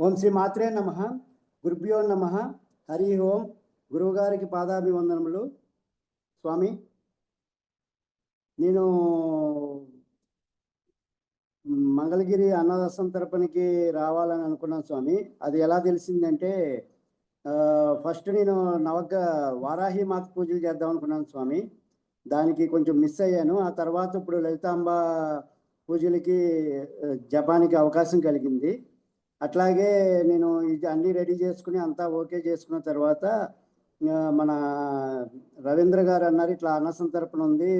ఓం శ్రీ మాత్రే నమ. గురుభ్యో నమ. హరి ఓం. గురువుగారికి పాదాభివందనములు. స్వామి నేను మంగళగిరి అన్నదాసం తరపునికి రావాలని అనుకున్నాను స్వామి. అది ఎలా తెలిసిందంటే ఫస్ట్ నేను నవగ్గ వారాహి మాత పూజలు చేద్దాం అనుకున్నాను స్వామి. దానికి కొంచెం మిస్ అయ్యాను. ఆ తర్వాత ఇప్పుడు లలితాంబ పూజలకి జపానికి అవకాశం కలిగింది. అట్లాగే నేను ఇది అన్ని రెడీ చేసుకుని అంతా ఓకే చేసుకున్న తర్వాత మన రవీంద్ర గారు అన్నారు ఇట్లా అన్నసం తరపున ఉంది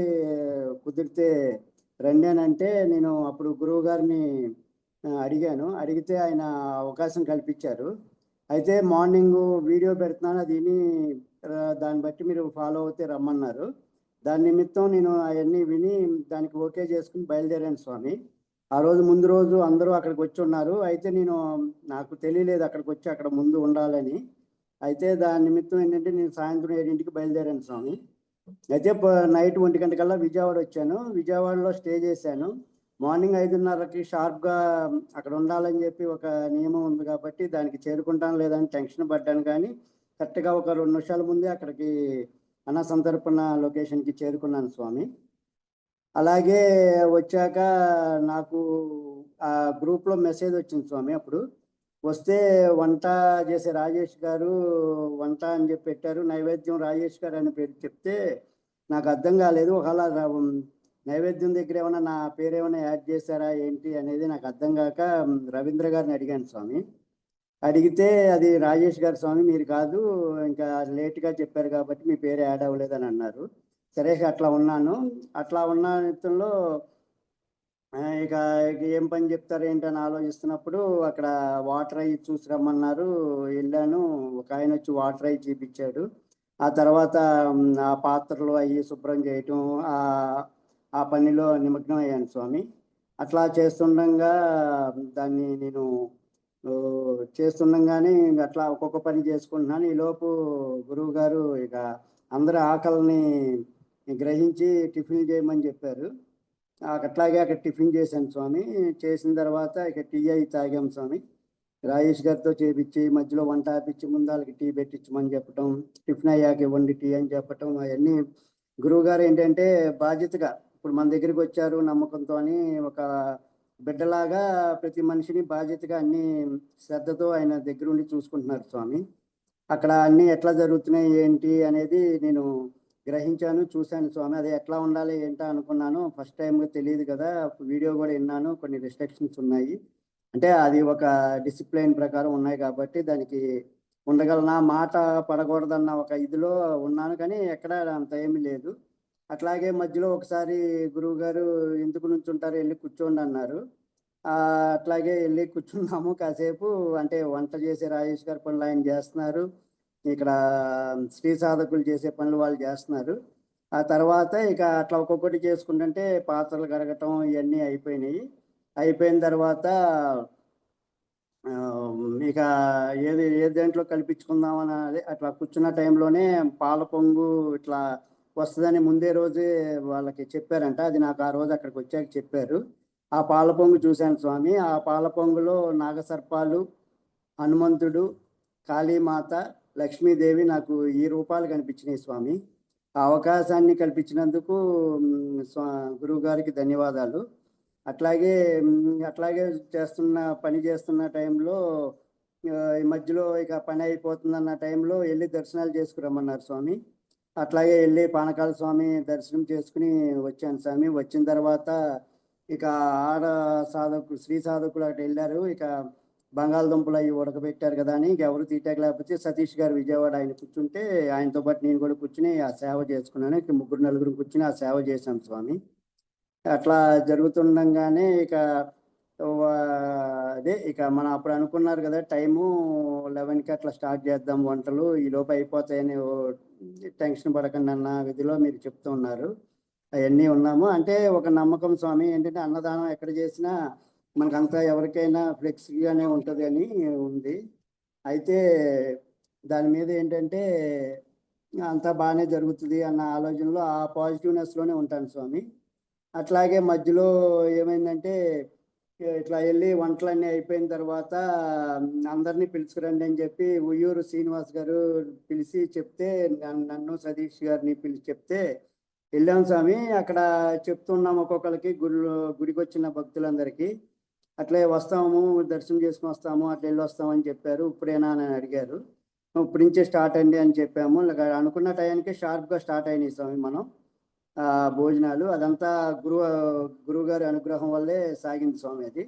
కుదిరితే రండి అని అంటే నేను అప్పుడు గురువు గారిని అడిగాను. అడిగితే ఆయన అవకాశం కల్పించారు. అయితే మార్నింగ్ వీడియో పెడుతున్నాను అది విని దాన్ని బట్టి మీరు ఫాలో అవుతే రమ్మన్నారు. దాని నిమిత్తం నేను అవన్నీ విని దానికి ఓకే చేసుకుని బయలుదేరాను స్వామి. ఆ రోజు ముందు రోజు అందరూ అక్కడికి వచ్చి ఉన్నారు. అయితే నేను నాకు తెలియలేదు అక్కడికి వచ్చి అక్కడ ముందు ఉండాలని. అయితే దాని నిమిత్తం ఏంటంటే నేను సాయంత్రం ఏడింటికి బయలుదేరాను స్వామి. అయితే నైట్ ఒంటి గంటకల్లా విజయవాడ వచ్చాను. విజయవాడలో స్టే చేశాను. మార్నింగ్ ఐదున్నరకి షార్ప్గా అక్కడ ఉండాలని చెప్పి ఒక నియమం ఉంది కాబట్టి దానికి చేరుకుంటాను లేదని టెన్షన్ పడ్డాను కానీ కరెక్ట్గా ఒక రెండు నిమిషాల ముందే అక్కడికి అన్న సంతర్పణ లొకేషన్కి చేరుకున్నాను స్వామి. అలాగే వచ్చాక నాకు ఆ గ్రూప్లో మెసేజ్ వచ్చింది స్వామి అప్పుడు. వస్తే వంట చేసే రాజేష్ గారు వంట అని చెప్పి పెట్టారు. నైవేద్యం రాజేష్ గారు అని పేరు చెప్తే నాకు అర్థం కాలేదు. ఒకవేళ నైవేద్యం దగ్గర ఏమైనా నా పేరు ఏమైనా యాడ్ చేశారా ఏంటి అనేది నాకు అర్థం కాక రవీంద్ర గారిని అడిగాను స్వామి. అడిగితే అది రాజేష్ గారు స్వామి మీరు కాదు ఇంకా లేట్గా చెప్పారు కాబట్టి మీ పేరు యాడ్ అవ్వలేదని అన్నారు. సరే అట్లా ఉన్నాను. అట్లా ఉన్న నిమిత్తంలో ఇక ఇక ఏం పని చెప్తారు ఏంటని ఆలోచిస్తున్నప్పుడు అక్కడ వాటర్ అయ్యి చూసి రమ్మన్నారు. వెళ్ళాను. ఒక ఆయన వచ్చి వాటర్ అయ్యి చూపించాడు. ఆ తర్వాత ఆ పాత్రలు అవి శుభ్రం చేయటం ఆ ఆ పనిలో నిమగ్నం అయ్యాను స్వామి. అట్లా చేస్తుండగా దాన్ని నేను చేస్తుండగానే ఇంక అట్లా ఒక్కొక్క పని చేసుకుంటున్నాను. ఈలోపు గురువు గారు ఇక అందరి ఆకలిని గ్రహించి టిఫిన్ చేయమని చెప్పారు. అట్లాగే అక్కడ టిఫిన్ చేశాను స్వామి. చేసిన తర్వాత ఇక టీ అయి తాగాం స్వామి. రాజేష్ గారితో చేపించి మధ్యలో వంట ఆపించి ముందు వాళ్ళకి టీ పెట్టించమని చెప్పటం టిఫిన్ అయ్యాక ఇవ్వండి టీ అని చెప్పటం అవన్నీ గురువు గారు ఏంటంటే బాధ్యతగా ఇప్పుడు మన దగ్గరికి వచ్చారు నమ్మకంతో అని ఒక బిడ్డలాగా ప్రతి మనిషిని బాధ్యతగా అన్ని శ్రద్ధతో ఆయన దగ్గరుండి చూసుకుంటున్నారు స్వామి. అక్కడ అన్ని ఎట్లా జరుగుతున్నాయి ఏంటి అనేది నేను గ్రహించాను చూశాను. స్వామి అది ఎట్లా ఉండాలి ఏంటా అనుకున్నాను. ఫస్ట్ టైం తెలియదు కదా వీడియో కూడా విన్నాను కొన్ని రిస్ట్రిక్షన్స్ ఉన్నాయి. అంటే అది ఒక డిసిప్లైన్ ప్రకారం ఉన్నాయి కాబట్టి దానికి ఉండగలనా? మాట పడకూడదన్న ఒక ఇదిలో ఉన్నాను కానీ ఎక్కడ అంత ఏమీ లేదు. అట్లాగే మధ్యలో ఒకసారి గురువు గారు ఎందుకు నుంచుంటారు వెళ్ళి కూర్చోండి అన్నారు. అట్లాగే వెళ్ళి కూర్చున్నాము. కాసేపు అంటే వంట చేసే రాజేష్ గారి పనులు ఆయన చేస్తున్నారు. ఇక్కడ స్త్రీ సాధకులు చేసే పనులు వాళ్ళు చేస్తున్నారు. ఆ తర్వాత ఇక అట్లా ఒక్కొక్కటి చేసుకుంటుంటే పాత్రలు కడగటం ఇవన్నీ అయిపోయినాయి. అయిపోయిన తర్వాత ఇక ఏది ఏ దేంట్లో కల్పించుకుందాం అని అట్లా కూర్చున్న టైంలోనే పాల పొంగు ఇట్లా వస్తుందని ముందే రోజే వాళ్ళకి చెప్పారంట. అది నాకు ఆ రోజు అక్కడికి వచ్చాక చెప్పారు. ఆ పాల పొంగు చూశాను స్వామి. ఆ పాల పొంగులో నాగసర్పాలు హనుమంతుడు కాళీమాత లక్ష్మీదేవి నాకు ఈ రూపాలు కనిపించినాయి స్వామి. ఆ అవకాశాన్ని కల్పించినందుకు స్వా గురువు గారికి ధన్యవాదాలు. అట్లాగే అట్లాగే చేస్తున్న పని చేస్తున్న టైంలో ఈ మధ్యలో ఇక పని అయిపోతుందన్న టైంలో వెళ్ళి దర్శనాలు చేసుకురమ్మన్నారు స్వామి. అట్లాగే వెళ్ళి పానకాల స్వామి దర్శనం చేసుకుని వచ్చాను స్వామి. వచ్చిన తర్వాత ఇక ఆడ సాధకులు శ్రీ సాధకులు అక్కడ వెళ్ళారు. ఇక బంగాళదుంపలు అవి ఉడకబెట్టారు కదా అని ఇంకెవరు ఎవరు లేకపోతే సతీష్ గారు విజయవాడ ఆయన కూర్చుంటే ఆయనతో పాటు నేను కూడా కూర్చుని ఆ సేవ చేసుకున్నాను. ఇక ముగ్గురు నలుగురు కూర్చుని ఆ సేవ చేశాం స్వామి. అట్లా జరుగుతుండగానే ఇక వా- అదే ఇక మనం అప్పుడు అనుకున్నారు కదా టైము లెవెన్కి అట్లా స్టార్ట్ చేద్దాం వంటలు. ఈ లోపు అయిపోతాయని టెన్షన్ పడకండి అన్న విధిలో మీరు చెప్తూ ఉన్నారు. అవన్నీ ఉన్నాము. అంటే ఒక నమ్మకం స్వామి ఏంటంటే అన్నదానం ఎక్కడ చేసినా మనకంతా ఎవరికైనా ఫ్లెక్స్గానే ఉంటుంది అని ఉంది. అయితే దాని మీద ఏంటంటే అంతా బాగానే జరుగుతుంది అన్న ఆలోచనలో ఆ పాజిటివ్నెస్లోనే ఉంటాను స్వామి. అట్లాగే మధ్యలో ఏమైందంటే ఇట్లా వెళ్ళి వంటలన్నీ అయిపోయిన తర్వాత అందరినీ పిలుచుకురండి అని చెప్పి ఉయ్యూరు శ్రీనివాస్ గారు పిలిచి చెప్తే నన్ను- నన్ను సతీష్ గారిని పిలిచి చెప్తే వెళ్ళాం స్వామి. అక్కడ చెప్తున్నాం ఒక్కొక్కరికి గుడి గుడికి వచ్చిన భక్తులందరికీ. అట్లే వస్తాము దర్శనం చేసుకుని వస్తాము అట్లా వెళ్ళి వస్తామని చెప్పారు. ఇప్పుడేనా అని అడిగారు. ఇప్పుడు నుంచే స్టార్ట్ అండి అని చెప్పాము. అనుకున్న టయానికి షార్ప్గా స్టార్ట్ అయినాయి స్వామి మనం. ఆ భోజనాలు. అదంతా గురువు గురువు గారి అనుగ్రహం వల్లే సాగింది స్వామి అది.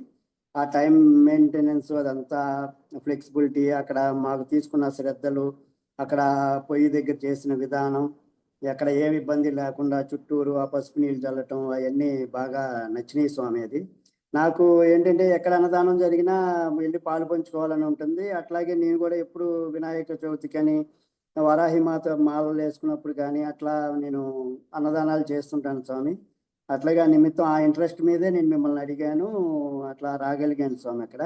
ఆ టైం మెయింటెనెన్స్ అదంతా ఫ్లెక్సిబిలిటీ అక్కడ మాకు తీసుకున్న శ్రద్ధలు అక్కడ పొయ్యి దగ్గర చేసిన విధానం ఎక్కడ ఏమి ఇబ్బంది లేకుండా చుట్టూరు ఆ పసుపు నీళ్ళు చల్లటం అవన్నీ బాగా నచ్చినాయి స్వామి అది. నాకు ఏంటంటే ఎక్కడ అన్నదానం జరిగినా వెళ్ళి పాలు పంచుకోవాలని ఉంటుంది. అట్లాగే నేను కూడా ఎప్పుడు వినాయక చవితి కానీ వరాహి మాత మాలలు వేసుకున్నప్పుడు కానీ అట్లా నేను అన్నదానాలు చేస్తుంటాను స్వామి. అట్లాగే ఆ నిమిత్తం ఆ ఇంట్రెస్ట్ మీదే నేను మిమ్మల్ని అడిగాను. అట్లా రాగలిగాను స్వామి అక్కడ.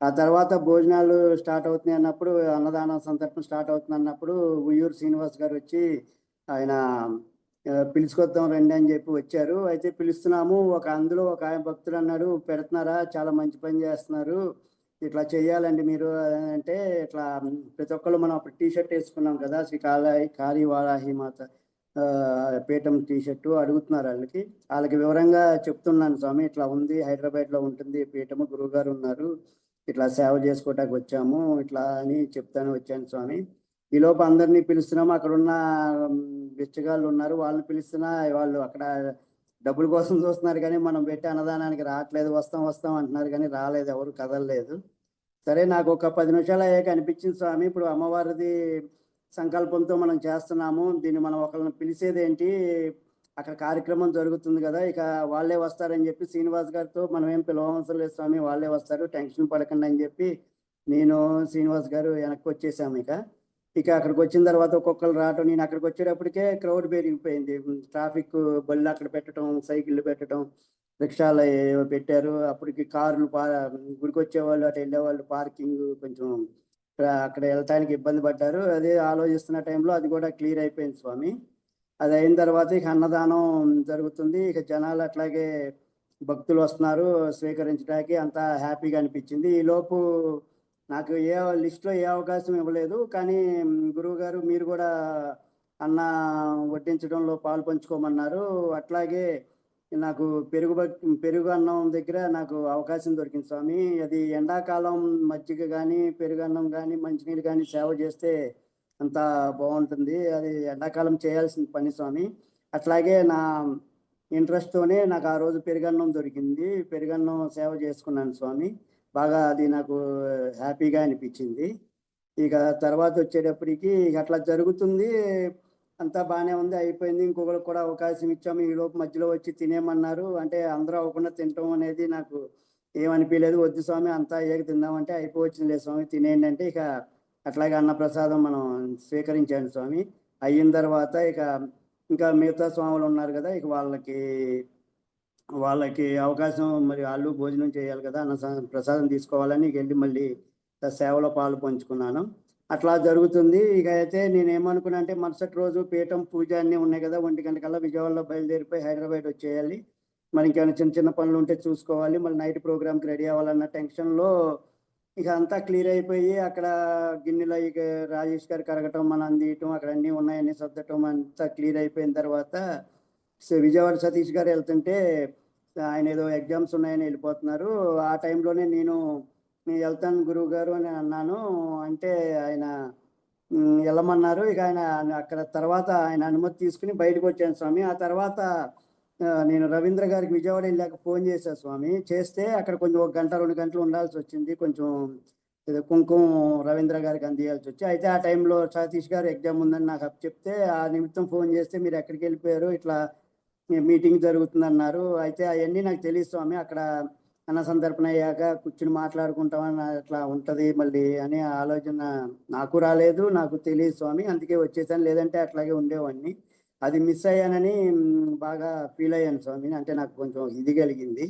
ఆ తర్వాత భోజనాలు స్టార్ట్ అవుతున్నాయి అన్నప్పుడు అన్నదానం సందర్భం స్టార్ట్ అవుతుంది అన్నప్పుడు ఉయ్యూరు శ్రీనివాస్ గారు వచ్చి ఆయన పిలుచుకొద్దాం రండి అని చెప్పి వచ్చారు. అయితే పిలుస్తున్నాము ఒక అందులో ఒక ఆయన భక్తుడు అన్నాడు పెడుతున్నారా? చాలా మంచి పని చేస్తున్నారు. ఇట్లా చేయాలండి మీరు. అంటే ఇట్లా ప్రతి ఒక్కళ్ళు మనం అప్పుడు టీ షర్ట్ వేసుకున్నాం కదా శ్రీ కాళాయి కాళీ వారాహి మాత పీఠం టీ షర్టు అడుగుతున్నారు వాళ్ళకి. వాళ్ళకి వివరంగా చెప్తున్నాను స్వామి ఇట్లా ఉంది హైదరాబాద్లో ఉంటుంది పీఠము గురువు గారు ఉన్నారు. ఇట్లా సేవ చేసుకోవటానికి వచ్చాము ఇట్లా అని చెప్తాను వచ్చాను స్వామి. ఈ లోపు అందరినీ పిలుస్తున్నాము అక్కడ ఉన్న బిచ్చగాళ్ళు ఉన్నారు. వాళ్ళని పిలుస్తున్నా వాళ్ళు అక్కడ డబ్బుల కోసం చూస్తున్నారు కానీ మనం పెట్టే అన్నదానానికి రావట్లేదు. వస్తాం వస్తాం అంటున్నారు కానీ రాలేదు. ఎవరు కదలలేదు. సరే నాకు ఒక పది నిమిషాలు అయ్యాక అనిపించింది స్వామి. ఇప్పుడు అమ్మవారిది సంకల్పంతో మనం చేస్తున్నాము. దీన్ని మనం ఒకరిని పిలిచేది ఏంటి? అక్కడ కార్యక్రమం జరుగుతుంది కదా ఇక వాళ్ళే వస్తారని చెప్పి శ్రీనివాస్ గారితో మనం ఏం పిలవవసరం లేదు స్వామి. వాళ్ళే వస్తారు. టెన్షన్ పడకండి అని చెప్పి నేను శ్రీనివాస్ గారు వెనక్కి వచ్చేసాము ఇక. ఇక అక్కడికి వచ్చిన తర్వాత ఒక్కొక్కరు రావటం నేను అక్కడికి వచ్చేటప్పటికే క్రౌడ్ పెరిగిపోయింది. ట్రాఫిక్ బళ్ళు అక్కడ పెట్టడం సైకిళ్ళు పెట్టడం రిక్షాలు పెట్టారు. అప్పటికి కార్లు పా గుడికి వచ్చేవాళ్ళు అటు వెళ్ళేవాళ్ళు పార్కింగ్ కొంచెం అక్కడ- అక్కడ వెళ్ళటానికి ఇబ్బంది పడ్డారు. అదే ఆలోచిస్తున్న టైంలో అది కూడా క్లియర్ అయిపోయింది స్వామి. అది అయిన తర్వాత ఇక అన్నదానం జరుగుతుంది. ఇక జనాలు అట్లాగే భక్తులు వస్తున్నారు. స్వీకరించడానికి అంతా హ్యాపీగా అనిపించింది. ఈ లోపు నాకు ఏ లిస్ట్లో ఏ అవకాశం ఇవ్వలేదు. కానీ గురువు గారు మీరు కూడా అన్న వడ్డించడంలో పాలు పంచుకోమన్నారు. అట్లాగే నాకు పెరుగు పెరుగు అన్నం దగ్గర నాకు అవకాశం దొరికింది స్వామి. అది ఎండాకాలం మజ్జిగ కానీ పెరుగు అన్నం కానీ మంచినీళ్ళు కానీ సేవ చేస్తే అంత బాగుంటుంది. అది ఎండాకాలం చేయాల్సిన పని స్వామి. అట్లాగే నా ఇంట్రెస్ట్తోనే నాకు ఆ రోజు పెరుగన్నం దొరికింది. పెరుగన్నం సేవ చేసుకున్నాను స్వామి. బాగా అది నాకు హ్యాపీగా అనిపించింది. ఇక తర్వాత వచ్చేటప్పటికి ఇక అట్లా జరుగుతుంది. అంతా బాగానే ఉంది అయిపోయింది. ఇంకొకరికి కూడా అవకాశం ఇచ్చాము ఈ లోపు మధ్యలో వచ్చి తినేమన్నారు అంటే అందరూ అవ్వకుండా తినటం అనేది నాకు ఏమనిపించలేదు వద్దు స్వామి అంతా ఏక తిందామంటే అయిపోవచ్చింది లేదు స్వామి తినేయండి అంటే ఇక అట్లాగే అన్నప్రసాదం మనం స్వీకరించాను స్వామి. అయిన తర్వాత ఇక ఇంకా మిగతా స్వాములు ఉన్నారు కదా ఇక వాళ్ళకి వాళ్ళకి అవకాశం మరి వాళ్ళు భోజనం చేయాలి కదా అన్న ప్రసాదం తీసుకోవాలని ఇక వెళ్ళి మళ్ళీ సేవలో పాలు పంచుకున్నాను. అట్లా జరుగుతుంది. ఇక అయితే నేను ఏమనుకున్నా అంటే మరుసటి రోజు పీఠం పూజ అన్నీ ఉన్నాయి కదా ఒంటి గంటకల్లా విజయవాడలో బయలుదేరిపోయి హైదరాబాద్ వచ్చేయాలి. మరి ఇంకేమైనా చిన్న చిన్న పనులు ఉంటే చూసుకోవాలి. మళ్ళీ నైట్ ప్రోగ్రామ్కి రెడీ అవ్వాలన్న టెన్షన్లో ఇక అంతా క్లియర్ అయిపోయి అక్కడ గిన్నెలో ఇక రాజేష్ గారు కరగటం మనం అందియటం అక్కడ అన్నీ ఉన్నాయని సర్దటం అంతా క్లియర్ అయిపోయిన తర్వాత విజయవాడ సతీష్ గారు వెళ్తుంటే ఆయన ఏదో ఎగ్జామ్స్ ఉన్నాయని వెళ్ళిపోతున్నారు. ఆ టైంలోనే నేను వెళ్తాను గురువు గారు అని అన్నాను. అంటే ఆయన వెళ్ళమన్నారు. ఇక ఆయన అక్కడ తర్వాత ఆయన అనుమతి తీసుకుని బయటకు వచ్చాను స్వామి. ఆ తర్వాత నేను రవీంద్ర గారికి విజయవాడ వెళ్ళాక ఫోన్ చేశాను స్వామి. చేస్తే అక్కడ కొంచెం ఒక గంట రెండు గంటలు ఉండాల్సి వచ్చింది. కొంచెం ఏదో కుంకుమ రవీంద్ర గారికి అందియాల్సి వచ్చి. అయితే ఆ టైంలో సతీష్ గారు ఎగ్జామ్ ఉందని నాకు చెప్తే ఆ నిమిత్తం ఫోన్ చేస్తే మీరు ఎక్కడికి వెళ్ళిపోయారు? ఇట్లా మీటింగ్ జరుగుతుందన్నారు. అయితే అవన్నీ నాకు తెలియదు స్వామి. అక్కడ అన్న సందర్పణ అయ్యాక కూర్చుని మాట్లాడుకుంటామని అట్లా ఉంటుంది మళ్ళీ అనే ఆలోచన నాకు రాలేదు నాకు తెలియదు స్వామి. అందుకే వచ్చేసాను. లేదంటే అట్లాగే ఉండేవాడిని. అది మిస్ అయ్యానని బాగా ఫీల్ అయ్యాను స్వామి. అంటే నాకు కొంచెం ఇది కలిగింది.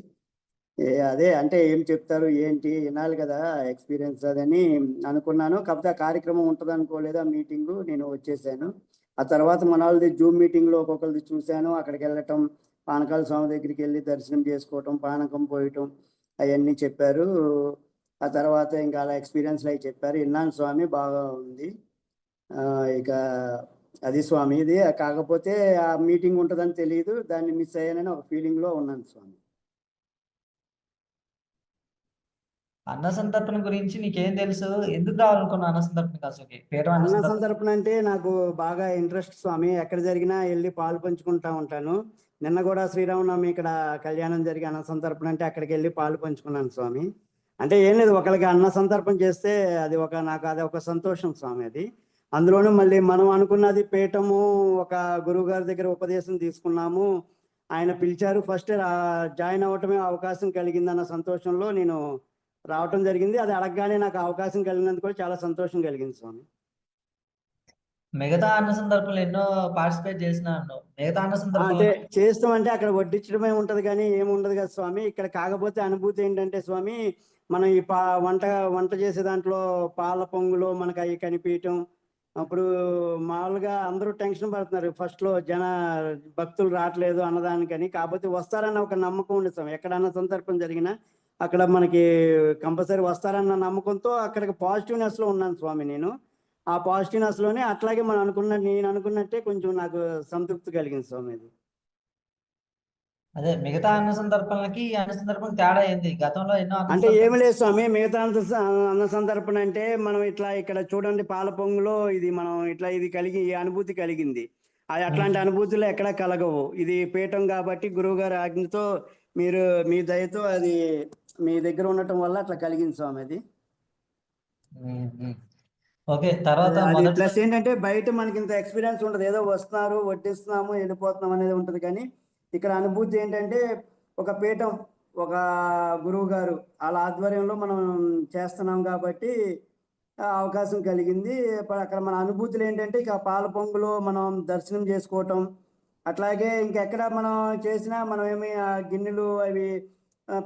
ఏ అదే అంటే ఏం చెప్తారు ఏంటి వినాలి కదా ఎక్స్పీరియన్స్ అదని అనుకున్నాను. కాకపోతే ఆ కార్యక్రమం ఉంటుంది అనుకోలేదు ఆ మీటింగు నేను వచ్చేసాను. ఆ తర్వాత మన వాళ్ళది జూమ్ మీటింగ్లో ఒక్కొక్కరిది చూశాను. అక్కడికి వెళ్ళటం పానకాల స్వామి దగ్గరికి వెళ్ళి దర్శనం చేసుకోవటం పానకం పోయటం అవన్నీ చెప్పారు. ఆ తర్వాత ఇంకా అలా ఎక్స్పీరియన్స్లు అవి చెప్పారు. ఇన్నాను స్వామి బాగా ఉంది. ఆ, ఇక అది స్వామి ఇది కాకపోతే ఆ మీటింగ్ ఉంటుందని తెలియదు దాన్ని మిస్ అయ్యానని ఒక ఫీలింగ్లో ఉన్నాను స్వామి. అన్న సంతర్పణ గురించి నీకేం తెలుసు? ఎందుకు రావాలనుకున్నావు అన్న సంతర్పణ అన్న సంతర్పణ అంటే నాకు బాగా ఇంట్రెస్ట్ స్వామి. ఎక్కడ జరిగినా వెళ్ళి పాలు పంచుకుంటా ఉంటాను. నిన్న కూడా శ్రీరామనవమి ఇక్కడ కళ్యాణం జరిగి అన్న సంతర్పణ అంటే అక్కడికి వెళ్ళి పాలు పంచుకున్నాను స్వామి. అంటే ఏం లేదు ఒకరికి అన్న సంతర్పణ చేస్తే అది ఒక నాకు అది ఒక సంతోషం స్వామి అది. అందులోనూ మళ్ళీ మనం అనుకున్నది పీఠము ఒక గురువు గారి దగ్గర ఉపదేశం తీసుకున్నాము. ఆయన పిలిచారు. ఫస్ట్ జాయిన్ అవ్వటమే అవకాశం కలిగిందన్న సంతోషంలో నేను రావటం జరిగింది. అది అడగగానే నాకు అవకాశం కలిగినందుకు కూడా చాలా సంతోషం కలిగింది స్వామి. మిగతా అన్న సందర్భంలో ఎన్నో పార్టిసిపేట్ చేసిన అన్నావు. మిగతా అన్న అంటే చేస్తాం అంటే అక్కడ వడ్డించడమే ఉంటది కానీ ఏముండదు కదా స్వామి. ఇక్కడ కాకపోతే అనుభూతి ఏంటంటే స్వామి మనం ఈ పా వంట వంట చేసే దాంట్లో పాల పొంగులు మనకు అవి కనిపించటం. అప్పుడు మామూలుగా అందరూ టెన్షన్ పడుతున్నారు. ఫస్ట్లో జన భక్తులు రావట్లేదు అన్నదానికని. కాకపోతే వస్తారన్న ఒక నమ్మకం స్వామి. ఎక్కడన్నా సందర్భం జరిగినా అక్కడ మనకి కంపల్సరీ వస్తారన్న నమ్మకంతో అక్కడికి పాజిటివ్నెస్లో ఉన్నాను స్వామి నేను. ఆ పాజిటివ్నెస్లోనే అట్లాగే మనం అనుకున్న నేను అనుకున్నట్టే కొంచెం నాకు సంతృప్తి కలిగింది స్వామి అదే. మిగతా అన్న సందర్భాలకి అన్న సందర్భం తేడా ఏంది? గతంలో ఎన్నో అంటే ఏమి లేదు స్వామి మిగతా అన్న సందర్భన అంటే మనం ఇట్లా ఇక్కడ చూడండి పాల పొంగులో ఇది మనం ఇట్లా ఇది కలిగి ఈ అనుభూతి కలిగింది. అది అట్లాంటి అనుభూతులు ఎక్కడ కలగవు. ఇది పీఠం కాబట్టి గురువు గారి ఆజ్ఞతో మీరు మీ దయతో అది మీ దగ్గర ఉండటం వల్ల అట్లా కలిగింది స్వామి అది. ఓకే తర్వాత ప్లస్ ఏంటంటే బయట మనకి ఇంత ఎక్స్పీరియన్స్ ఉండదు. ఏదో వస్తున్నారు వడ్డిస్తున్నాము వెళ్ళిపోతున్నాం అనేది ఉంటది. కానీ ఇక్కడ అనుభూతి ఏంటంటే ఒక పీఠం ఒక గురువు గారు వాళ్ళ ఆధ్వర్యంలో మనం చేస్తున్నాం కాబట్టి అవకాశం కలిగింది. అక్కడ మన అనుభూతులు ఏంటంటే ఇక పాల పొంగులో మనం దర్శనం చేసుకోవటం అట్లాగే ఇంకెక్కడ మనం చేసినా మనం ఏమి ఆ గిన్నెలు అవి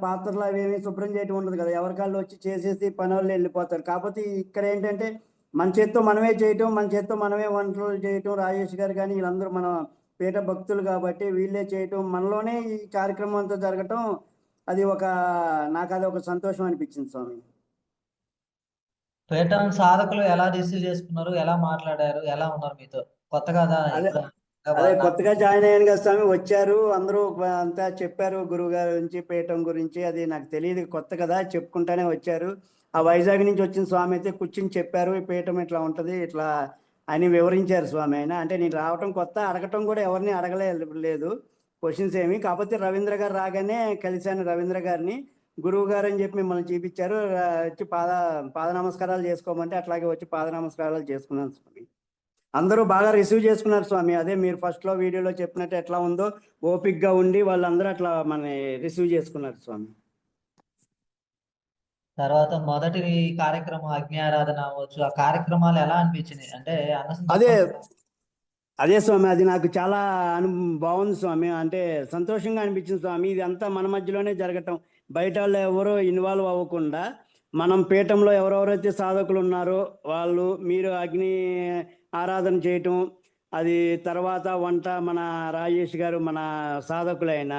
పాత్రలు అవి ఏమి శుభ్రం చేయటం ఉండదు కదా. ఎవరికాళ్ళు వచ్చి చేసేసి పని వాళ్ళు వెళ్ళిపోతారు. కాకపోతే ఇక్కడ ఏంటంటే మన చేత్తో మనమే చేయటం మన చేత్తో మనమే వంటలు చేయటం రాజేష్ గారు కానీ వీళ్ళందరూ మన పీఠ భక్తులు కాబట్టి వీళ్ళే చేయటం మనలోనే ఈ కార్యక్రమం అంతా జరగటం అది ఒక నాకు అది ఒక సంతోషం అనిపించింది స్వామి. పీఠం సాధకులు ఎలా రిసీవ్ చేసుకున్నారు ఎలా మాట్లాడారు ఎలా ఉన్నారు మీతో? కొత్త కదా అదే- కొత్తగా జాయిన్ అయ్యాను కదా స్వామి వచ్చారు అందరూ అంతా చెప్పారు గురువు గారి గురించి పీఠం గురించి అది నాకు తెలియదు కొత్త కదా చెప్పుకుంటానే వచ్చారు. ఆ వైజాగ్ నుంచి వచ్చిన స్వామి అయితే కూర్చుని చెప్పారు ఈ పీఠం ఇట్లా ఉంటది ఇట్లా అని వివరించారు స్వామి ఆయన అంటే నేను రావటం కొత్త అడగటం కూడా ఎవరిని అడగలే లేదు క్వశ్చన్స్ ఏమి. కాకపోతే రవీంద్ర గారు రాగానే కలిశాను రవీంద్ర గారిని. గురువు గారు అని చెప్పి మిమ్మల్ని చూపించారు వచ్చి పాద పాద నమస్కారాలు చేసుకోమంటే అట్లాగే వచ్చి పాద నమస్కారాలు చేసుకున్నాను స్వామి. అందరూ బాగా రిసీవ్ చేసుకున్నారు స్వామి. అదే మీరు ఫస్ట్లో వీడియోలో చెప్పినట్టు ఎట్లా ఉందో ఓపిక్గా ఉండి వాళ్ళందరూ అట్లా మన రిసీవ్ చేసుకున్నారు స్వామి. తర్వాత మొదటి కార్యక్రమం అగ్ని ఆరాధన అవ్వచ్చు. ఆ కార్యక్రమాలు ఎలా అనిపించినాయి? అంటే అదే అదే స్వామి. అది నాకు చాలా అను బాగుంది స్వామి. అంటే సంతోషంగా అనిపించింది స్వామి. ఇది అంతా మన మధ్యలోనే జరగటం. బయట వాళ్ళు ఎవరో ఇన్వాల్వ్ అవ్వకుండా మనం పీఠంలో ఎవరెవరైతే సాధకులు ఉన్నారో వాళ్ళు మీరు అగ్ని ఆరాధన చేయటం అది తర్వాత వంట మన రాజేష్ గారు మన సాధకులైన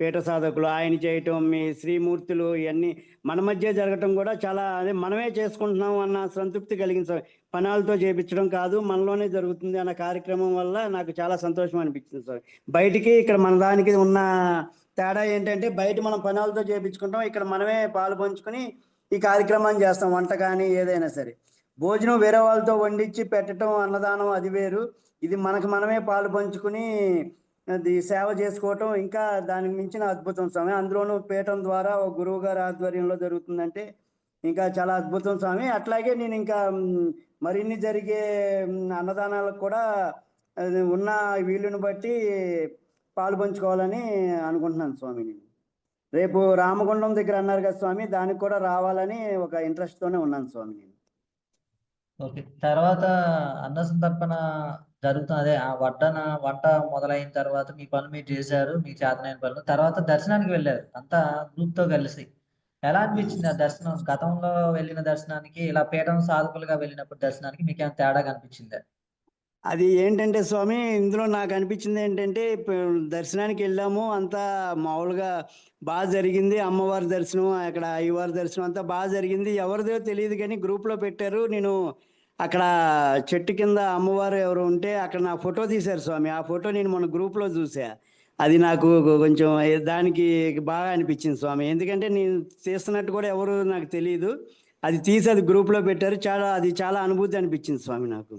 పీఠ సాధకులు ఆయన చేయటం మీ శ్రీమూర్తులు ఇవన్నీ మన మధ్య జరగటం కూడా చాలా అదే మనమే చేసుకుంటున్నాం అన్న సంతృప్తి కలిగింది పనాలతో చేపించడం కాదు మనలోనే జరుగుతుంది అన్న కార్యక్రమం వల్ల నాకు చాలా సంతోషం అనిపించింది సార్. బయటికి ఇక్కడ మన దానికి ఉన్న తేడా ఏంటంటే బయట మనం పనాలతో చేపించుకుంటాం ఇక్కడ మనమే పాలు పంచుకొని ఈ కార్యక్రమాన్ని చేస్తాం వంట కానీ ఏదైనా సరే. భోజనం వేరే వాళ్ళతో వండించి పెట్టడం అన్నదానం అది వేరు. ఇది మనకు మనమే పాలు పంచుకుని అది సేవ చేసుకోవటం ఇంకా దానికి మించిన అద్భుతం స్వామి. అందులోనూ పీఠం ద్వారా ఒక గురువు గారి ఆధ్వర్యంలో జరుగుతుందంటే ఇంకా చాలా అద్భుతం స్వామి. అట్లాగే నేను ఇంకా మరిన్ని జరిగే అన్నదానాలకు కూడా అది ఉన్న వీలుని బట్టి పాలు పంచుకోవాలని అనుకుంటున్నాను స్వామి నేను. రేపు రామగుండం దగ్గర అన్నారు కదా స్వామి దానికి కూడా రావాలని ఒక ఇంట్రెస్ట్తోనే ఉన్నాను స్వామి నేను. ఓకే. తర్వాత అన్న సంతర్పణ జరుగుతుంది. అదే ఆ వడ్డన వంట మొదలైన తర్వాత మీ పనులు మీరు చేశారు మీ చేతనైన పనులు. తర్వాత దర్శనానికి వెళ్ళారు. అంతా గ్రూప్తో కలిసి. ఎలా అనిపించింది ఆ దర్శనం? గతంలో వెళ్ళిన దర్శనానికి ఇలా పీఠం సాధకులుగా వెళ్ళినప్పుడు దర్శనానికి మీకు ఏమైనా తేడా కనిపించిందా? అది ఏంటంటే స్వామి ఇందులో నాకు అనిపించింది ఏంటంటే దర్శనానికి వెళ్ళాము. అంతా మామూలుగా బాగా జరిగింది. అమ్మవారి దర్శనం అక్కడ అయ్యవారి దర్శనం అంతా బాగా జరిగింది. ఎవరిదో తెలియదు కానీ గ్రూప్లో పెట్టారు. నేను అక్కడ చెట్టు కింద అమ్మవారు ఎవరు ఉంటే అక్కడ నా ఫోటో తీశారు స్వామి. ఆ ఫోటో నేను మన గ్రూప్లో చూసా అది నాకు కొంచెం దానికి బాగా అనిపించింది స్వామి. ఎందుకంటే నేను చేస్తున్నట్టు కూడా ఎవరు నాకు తెలియదు అది తీసి అది గ్రూప్లో పెట్టారు. చాలా అది చాలా అనుభూతి అనిపించింది స్వామి నాకు.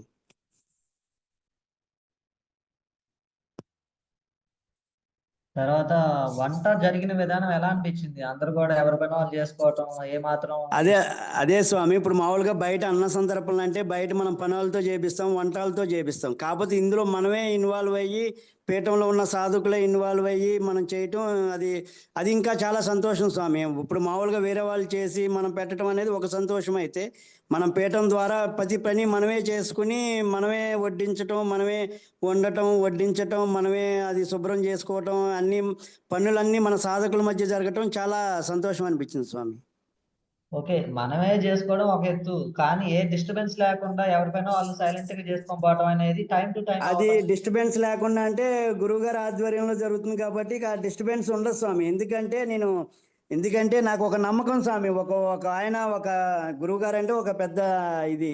తర్వాత వంట జరిగిన విధానం ఎలా అనిపించింది? అందరు కూడా ఎవరి పని వాళ్ళు చేసుకోవటం ఏ మాత్రం అదే అదే స్వామి. ఇప్పుడు మామూలుగా బయట అన్న సందర్భంలో అంటే బయట మనం పనులతో చేపిస్తాం వంటలతో చేపిస్తాం. కాకపోతే ఇందులో మనమే ఇన్వాల్వ్ అయ్యి పీఠంలో ఉన్న సాధకులే ఇన్వాల్వ్ అయ్యి మనం చేయటం అది అది ఇంకా చాలా సంతోషం స్వామి. ఇప్పుడు మామూలుగా వేరే వాళ్ళు చేసి మనం పెట్టడం అనేది ఒక సంతోషం అయితే మనం పీఠం ద్వారా ప్రతి పని మనమే చేసుకుని మనమే వడ్డించటం మనమే వండటం వడ్డించటం మనమే అది శుభ్రం చేసుకోవటం అన్ని పనులన్నీ మన సాధకుల మధ్య జరగటం చాలా సంతోషం అనిపించింది స్వామి. ఓకే మనమే చేసుకోవడం ఒక ఎత్తు కానీ ఏ డిస్టర్బెన్స్ లేకుండా ఎవరిపైనా వాళ్ళు సైలెంట్గా చేసుకొని పోవడం అనేది టైం టు టైం అది డిస్టర్బెన్స్ లేకుండా అంటే గురువుగారి ఆధ్వర్యంలో జరుగుతుంది కాబట్టి ఆ డిస్టర్బెన్స్ ఉండదు స్వామి. ఎందుకంటే నేను ఎందుకంటే నాకు ఒక నమ్మకం స్వామి ఒక ఒక ఆయన ఒక గురువుగారు అంటే ఒక పెద్ద ఇది.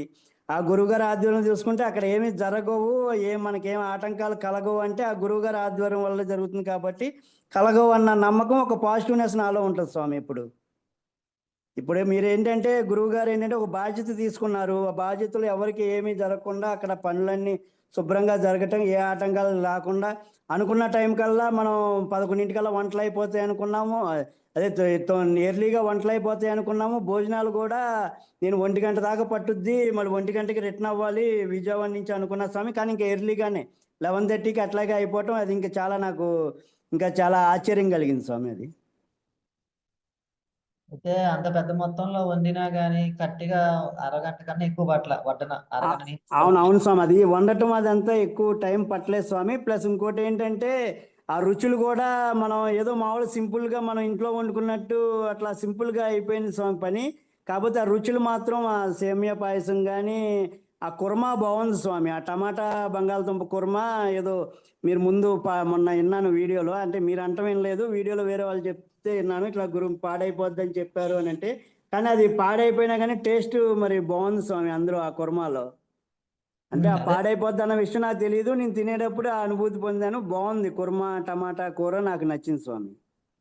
ఆ గురువుగారి ఆధ్వర్యం చూసుకుంటే అక్కడ ఏమి జరగవు ఏం మనకేం ఆటంకాలు కలగవు అంటే ఆ గురువుగారి ఆధ్వర్యం వల్ల జరుగుతుంది కాబట్టి కలగవు అన్న నమ్మకం ఒక పాజిటివ్నెస్ నాలో ఉంటుంది స్వామి ఇప్పుడు. ఇప్పుడు మీరు ఏంటంటే గురువు గారు ఏంటంటే ఒక బాధ్యత తీసుకున్నారు. ఆ బాధ్యతలు ఎవరికి ఏమీ జరగకుండా అక్కడ పనులన్నీ శుభ్రంగా జరగటం ఏ ఆటంకాలు లేకుండా అనుకున్న టైం కల్లా మనం పదకొండింటికల్లా వంటలు అయిపోతాయి అనుకున్నాము. అదే ఎర్లీగా వంటలు అయిపోతాయి అనుకున్నాము. భోజనాలు కూడా నేను ఒంటి గంట దాకా పట్టుద్ది. మళ్ళీ ఒంటి గంటకి రిటర్న్ అవ్వాలి విజయవాడ నుంచి అనుకున్న స్వామి. కానీ ఇంకా ఎర్లీగానే లెవెన్ థర్టీకి అట్లాగే అయిపోవటం. అది ఇంకా చాలా నాకు ఇంకా చాలా ఆశ్చర్యం కలిగింది స్వామి అది. అయితే అంత పెద్ద మొత్తంలో వండినా గానీ కరెక్ట్గా అరగంట కన్నా ఎక్కువ పట్ల వడ్డన అవును అవును స్వామి. అది వండటం అదంతా ఎక్కువ టైం పట్టలేదు స్వామి. ప్లస్ ఇంకోటి ఏంటంటే ఆ రుచులు కూడా మనం ఏదో మామూలు సింపుల్గా మనం ఇంట్లో వండుకున్నట్టు అట్లా సింపుల్గా అయిపోయింది స్వామి పని. కాకపోతే ఆ రుచులు మాత్రం ఆ సేమియా పాయసం కానీ ఆ కుర్మా బాగుంది స్వామి. ఆ టమాటా బంగాళదుంప కుర్మా ఏదో మీరు ముందు పా- మొన్న విన్నాను వీడియోలో. అంటే మీరు అంటమేం లేదు వీడియోలో వేరే వాళ్ళు చెప్తే విన్నాను. ఇట్లా గురు పాడైపోద్దని చెప్పారు అని అంటే కానీ అది పాడైపోయినా కానీ టేస్ట్ మరి బాగుంది స్వామి అందులో ఆ కుర్మాలో. అంటే ఆ. పాడైపోద్ది అన్న విషయం నాకు తెలియదు నేను తినేటప్పుడు ఆ అనుభూతి పొందాను. బాగుంది. కుర్మా టమాటా కూర నాకు నచ్చింది స్వామి.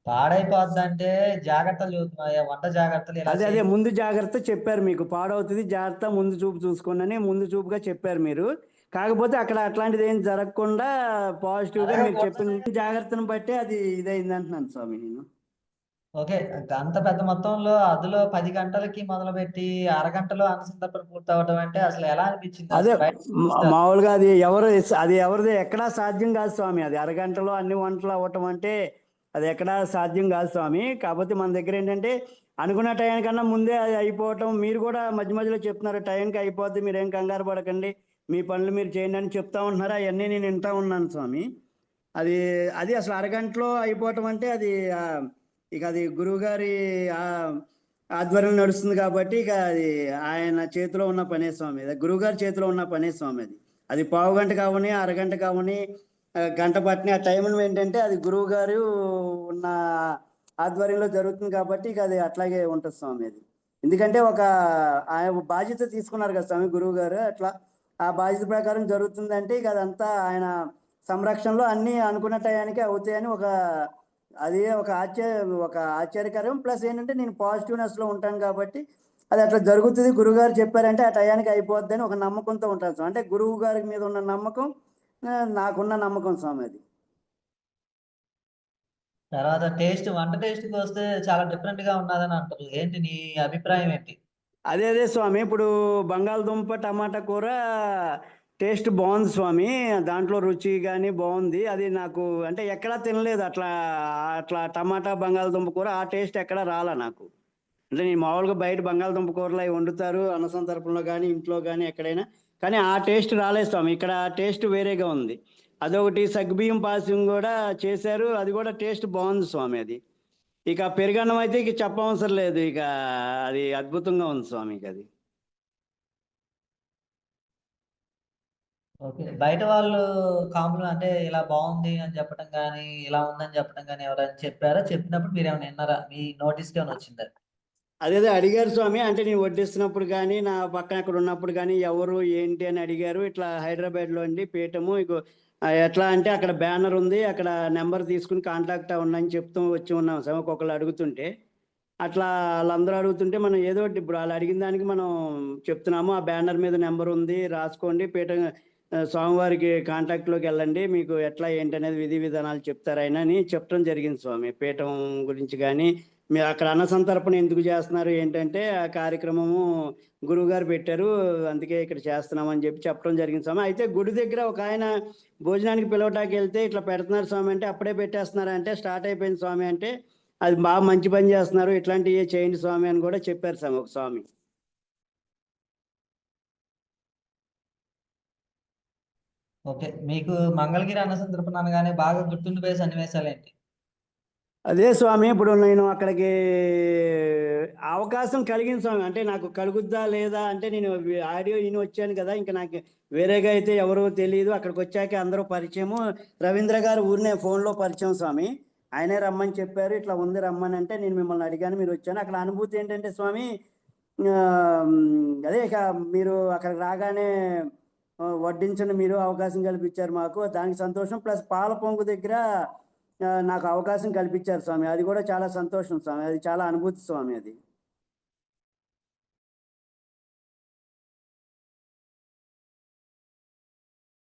పాడైపోద్ది అంటే జాగ్రత్తలు వంట జాగ్రత్తలు అదే అదే. ముందు జాగ్రత్త చెప్పారు మీకు. పాడవుతుంది. జాగ్రత్త ముందు చూపు చూసుకోండి. ముందు చూపుగా చెప్పారు మీరు. కాకపోతే అక్కడ అట్లాంటిది ఏం జరగకుండా పాజిటివ్గా మీరు చెప్పిన జాగ్రత్తను బట్టి అది ఇదైంది అంటున్నాను స్వామి నేను. ఓకే అంత పెద్ద మొత్తంలో అందులో పది గంటలకి మొదలుపెట్టి అరగంటలో అనుసంతర్పణ పూర్తవడం అంటే అసలు ఎలా అనిపించింది? అదే? మామూలుగా అది ఎవరు అది ఎవరిది ఎక్కడా సాధ్యం కాదు స్వామి. అది అరగంటలో అన్ని వంటలు అవ్వటం అంటే అది ఎక్కడా సాధ్యం కాదు స్వామి. కాకపోతే మన దగ్గర ఏంటంటే అనుకున్న టైంకన్నా ముందే అది అయిపోవటం. మీరు కూడా మధ్య మధ్యలో చెప్తున్నారు టైంకి అయిపోద్ది మీరేం కంగారు పడకండి. మీ పనులు మీరు చేయండి అని చెప్తా ఉంటున్నారు. అవన్నీ నేను వింటా ఉన్నాను స్వామి. అది అది అసలు అరగంటలో అయిపోవటం అంటే అది ఇక అది గురువుగారి ఆ, ఆధ్వర్యం నడుస్తుంది కాబట్టి ఇక అది ఆయన చేతిలో ఉన్న పనే స్వామి. అది గురువుగారి చేతిలో ఉన్న పనే స్వామి అది. అది పావు గంట కావని అరగంట కావని గంట పట్టిన ఆ టైం ఏంటంటే అది గురువు గారు ఉన్న ఆధ్వర్యంలో జరుగుతుంది కాబట్టి ఇక అది అట్లాగే ఉంటుంది స్వామి అది. ఎందుకంటే ఒక ఆయన బాధ్యత తీసుకున్నారు కదా స్వామి గురువు గారు అట్లా ఆ బాధ్యత ప్రకారం జరుగుతుందంటే ఇక అదంతా ఆయన సంరక్షణలో అన్ని అనుకున్న టయానికి అవుతాయని ఒక అది ఒక ఆశ్చర్య ఒక ఆశ్చర్యకరం. ప్లస్ ఏంటంటే నేను పాజిటివ్నెస్లో ఉంటాను కాబట్టి అది అట్లా జరుగుతుంది. గురువు గారు చెప్పారంటే ఆ టయానికి అయిపోద్ది అని ఒక నమ్మకంతో ఉంటాను స్వామి. అంటే గురువు గారి మీద ఉన్న నమ్మకం నాకున్న నమ్మకం స్వామి అది. తర్వాత టేస్ట్ వంట టేస్ట్కి వస్తే చాలా డిఫరెంట్గా ఉన్నదని అంటారు ఏంటి నీ అభిప్రాయం ఏంటి? అదే అదే స్వామి. ఇప్పుడు బంగాళదుంప టమాటా కూర టేస్ట్ బాగుంది స్వామి దాంట్లో రుచి కానీ బాగుంది. అది నాకు అంటే ఎక్కడా తినలేదు అట్లా అట్లా టమాటా బంగాళదుంప కూర ఆ టేస్ట్ ఎక్కడా రాలా నాకు. అంటే నేను మామూలుగా బయట బంగాళదుంప కూరలు అవి వండుతారు అన్న సందర్భంలో కానీ ఇంట్లో కానీ ఎక్కడైనా. కానీ ఆ టేస్ట్ రాలేదు స్వామి ఇక్కడ టేస్ట్ వేరేగా ఉంది. అదొకటి సగ్బియ్యం పాసింగ్ కూడా చేశారు అది కూడా టేస్ట్ బాగుంది స్వామి అది. ఇక పెరుగన్నం అయితే ఇక చెప్పవసరం లేదు ఇక అది అద్భుతంగా ఉంది స్వామి అది. ఓకే. బయట వాళ్ళు కాంప్లిమెంట్ అంటే ఇలా బాగుంది అని చెప్పడం కానీ ఇలా ఉందని చెప్పడం కానీ ఎవరైనా చెప్పారా? చెప్పినప్పుడు మీరు ఏమైనా విన్నారా? మీ నోటీస్కి ఏమైనా వచ్చిందా? అదేదో అడిగారు స్వామి. అంటే నేను వడ్డిస్తున్నప్పుడు కానీ నా పక్కన అక్కడ ఉన్నప్పుడు కానీ ఎవరు ఏంటి అని అడిగారు. ఇట్లా హైదరాబాద్లో అండి పీఠము. ఇగో ఎట్లా అంటే అక్కడ బ్యానర్ ఉంది. అక్కడ నెంబర్ తీసుకుని కాంటాక్ట్ ఉన్నాయని చెప్తూ వచ్చి ఉన్నాం సార్ ఒక్కొక్కరు అడుగుతుంటే. అట్లా వాళ్ళందరూ అడుగుతుంటే మనం ఏదో ఒకటి ఇప్పుడు వాళ్ళు అడిగిన దానికి మనం చెప్తున్నాము. ఆ బ్యానర్ మీద నెంబర్ ఉంది. రాసుకోండి. పీఠం స్వామివారికి కాంటాక్ట్లోకి వెళ్ళండి. మీకు ఎట్లా ఏంటి అనేది విధి విధానాలు చెప్తారు ఆయన అని చెప్పడం జరిగింది స్వామి. పీఠం గురించి కానీ మీరు అక్కడ అన్న సంతర్పణ ఎందుకు చేస్తున్నారు? ఏంటంటే ఆ కార్యక్రమము గురువు గారు పెట్టారు. అందుకే ఇక్కడ చేస్తున్నామని చెప్పి చెప్పడం జరిగింది స్వామి. అయితే గుడి దగ్గర ఒక ఆయన భోజనానికి పిలవటానికి వెళ్తే ఇట్లా పెడుతున్నారు స్వామి అంటే అప్పుడే పెట్టేస్తున్నారు అంటే స్టార్ట్ అయిపోయింది స్వామి అంటే అది బాగా మంచి పని చేస్తున్నారు. ఇట్లాంటివి చేయండి స్వామి అని కూడా చెప్పారు స్వామి ఒక స్వామి. ఓకే. మీకు మంగళగిరి అన్న సందర్భం అనగానే బాగా గుర్తుండిపోయే సన్నివేశాలు ఏంటి? అదే స్వామి ఇప్పుడు నేను అక్కడికి అవకాశం కలిగింది స్వామి. అంటే నాకు కలుగుద్దా లేదా అంటే నేను ఆడియో విని వచ్చాను కదా ఇంకా నాకు వేరేగా అయితే ఎవరో తెలియదు అక్కడికి వచ్చాక అందరూ పరిచయము. రవీంద్ర గారు ఊరినే ఫోన్లో పరిచయం స్వామి. ఆయనే రమ్మని చెప్పారు. ఇట్లా ఉంది రమ్మని అంటే నేను మిమ్మల్ని అడిగాను మీరు వచ్చాను. అక్కడ అనుభూతి ఏంటంటే స్వామి అదే ఇక మీరు అక్కడికి రాగానే ఆ, వడ్డించండి మీరు అవకాశం కల్పించారు మాకు. దానికి సంతోషం. ప్లస్ పాల పొంగు దగ్గర నాకు అవకాశం కల్పించారు స్వామి. అది కూడా చాలా సంతోషం స్వామి. అది చాలా అనుభూతి స్వామి అది.